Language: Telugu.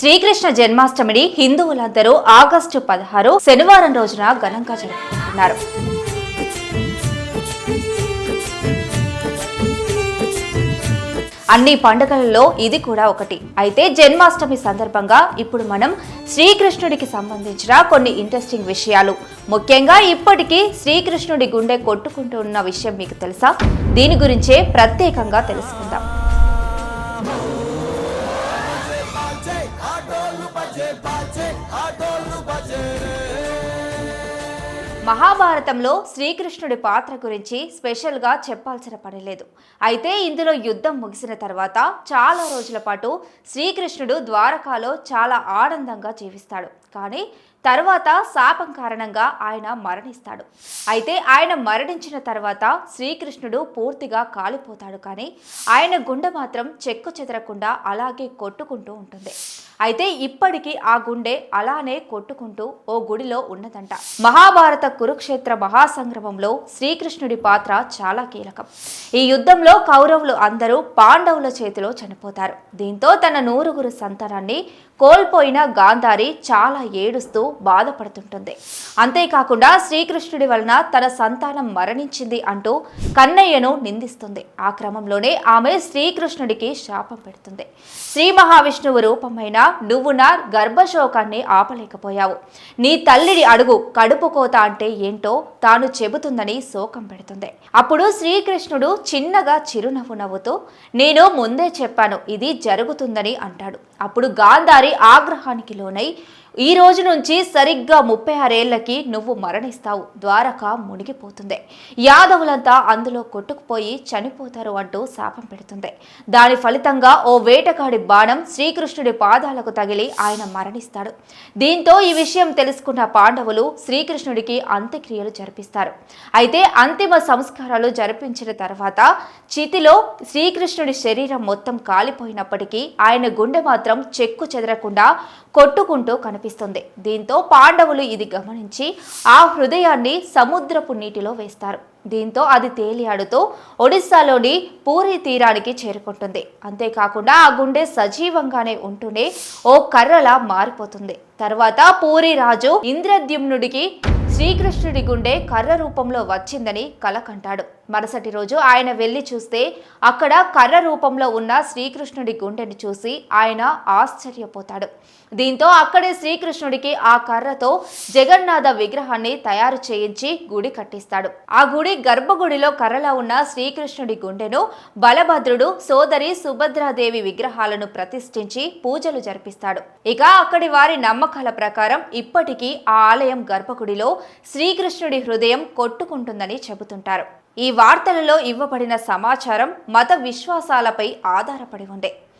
శ్రీకృష్ణ జన్మాష్టమిని హిందువులందరూ ఆగస్టు పదహారు శనివారం రోజున ఘనంగా జరుపుకుంటున్నారు. అన్ని పండుగలలో ఇది కూడా ఒకటి. అయితే జన్మాష్టమి సందర్భంగా ఇప్పుడు మనం శ్రీకృష్ణుడికి సంబంధించిన కొన్ని ఇంట్రెస్టింగ్ విషయాలు. ముఖ్యంగా ఇప్పటికీ శ్రీకృష్ణుడి గుండె కొట్టుకుంటూ ఉన్న విషయం మీకు తెలుసా? దీని గురించే ప్రత్యేకంగా తెలుసుకుందాం. మహాభారతంలో శ్రీకృష్ణుడి పాత్ర గురించి స్పెషల్గా చెప్పాల్సిన పని లేదు. అయితే ఇందులో యుద్ధం ముగిసిన తర్వాత చాలా రోజుల పాటు శ్రీకృష్ణుడు ద్వారకాలో చాలా ఆనందంగా జీవిస్తాడు. కానీ తర్వాత శాపం కారణంగా ఆయన మరణిస్తాడు. అయితే ఆయన మరణించిన తర్వాత శ్రీకృష్ణుడు పూర్తిగా కాలిపోతాడు కానీ ఆయన గుండె మాత్రం చెక్కు చెదరకుండా అలాగే కొట్టుకుంటూ ఉంటుంది. అయితే ఇప్పటికీ ఆ గుండె అలానే కొట్టుకుంటూ ఓ గుడిలో ఉన్నదంట. మహాభారత కురుక్షేత్ర మహాసంగ్రమంలో శ్రీకృష్ణుడి పాత్ర చాలా కీలకం. ఈ యుద్ధంలో కౌరవులు అందరూ పాండవుల చేతిలో చనిపోతారు. దీంతో తన నూరుగురు సంతానాన్ని కోల్పోయిన గాంధారి చాలా ఏడుస్తూ బాధపడుతుంటుంది. అంతేకాకుండా శ్రీకృష్ణుడి వలన తన సంతానం మరణించింది అంటూ కన్నయ్యను నిందిస్తుంది. ఆ క్రమంలోనే ఆమె శ్రీకృష్ణుడికి శాపం పెడుతుంది. శ్రీ మహావిష్ణువు రూపమైన నువ్వు నా గర్భశోకాన్ని ఆపలేకపోయావు. నీ తల్లిని అడుగు కడుపు కోత అంటే ఏంటో తాను చెబుతుందని శోకం పెడుతుంది. అప్పుడు శ్రీకృష్ణుడు చిన్నగా చిరునవ్వు నవ్వుతూ నేను ముందే చెప్పాను ఇది జరుగుతుందని అంటాడు. అప్పుడు గాంధారి ఆగ్రహానికి లోనై ఈ రోజు నుంచి సరిగ్గా ముప్పై ఆరేళ్ళకి నువ్వు మరణిస్తావు. ద్వారక మునిగిపోతుంది. యాదవులంతా అందులో కొట్టుకుపోయి చనిపోతారు అంటూ శాపం పెడుతుంది. దాని ఫలితంగా ఓ వేటగాడి బాణం శ్రీకృష్ణుడి పాదాలకు తగిలి ఆయన మరణిస్తాడు. దీంతో ఈ విషయం తెలుసుకున్న పాండవులు శ్రీకృష్ణుడికి అంత్యక్రియలు జరిపిస్తారు. అయితే అంతిమ సంస్కారాలు జరిపించిన తర్వాత చితిలో శ్రీకృష్ణుడి శరీరం మొత్తం కాలిపోయినప్పటికీ ఆయన గుండె మాత్రం చెక్కు చెదరకుండా కొట్టుకుంటూ కనిపిస్తుంది. దీంతో పాండవులు ఇది గమనించి ఆ హృదయాన్ని సముద్రపు నీటిలో వేస్తారు. దీంతో అది తేలియాడుతూ ఒడిస్సాలోని పూరి తీరానికి చేరుకుంటుంది. అంతేకాకుండా ఆ గుండె సజీవంగానే ఉంటూనే ఓ కర్రలా మారిపోతుంది. తర్వాత పూరి రాజు ఇంద్రద్యుమ్నుడికి శ్రీకృష్ణుడి గుండె కర్ర రూపంలో వచ్చిందని కలకంటాడు. మరుసటి రోజు ఆయన వెళ్ళి చూస్తే అక్కడ కర్ర రూపంలో ఉన్న శ్రీకృష్ణుడి గుండెని చూసి ఆయన ఆశ్చర్యపోతాడు. దీంతో అక్కడే శ్రీకృష్ణుడికి ఆ కర్రతో జగన్నాథ విగ్రహాన్ని తయారు చేయించి గుడి కట్టిస్తాడు. ఆ గుడి గర్భగుడిలో కర్రలో ఉన్న శ్రీకృష్ణుడి గుండెను బలభద్రుడు సోదరి సుభద్రాదేవి విగ్రహాలను ప్రతిష్ఠించి పూజలు జరిపిస్తాడు. ఇక అక్కడి వారి నమ్మకాల ప్రకారం ఇప్పటికీ ఆ ఆలయం గర్భగుడిలో శ్రీకృష్ణుడి హృదయం కొట్టుకుంటుందని చెబుతుంటారు. ఈ వార్తలలో ఇవ్వబడిన సమాచారం మత విశ్వాసాలపై ఆధారపడి ఉండే.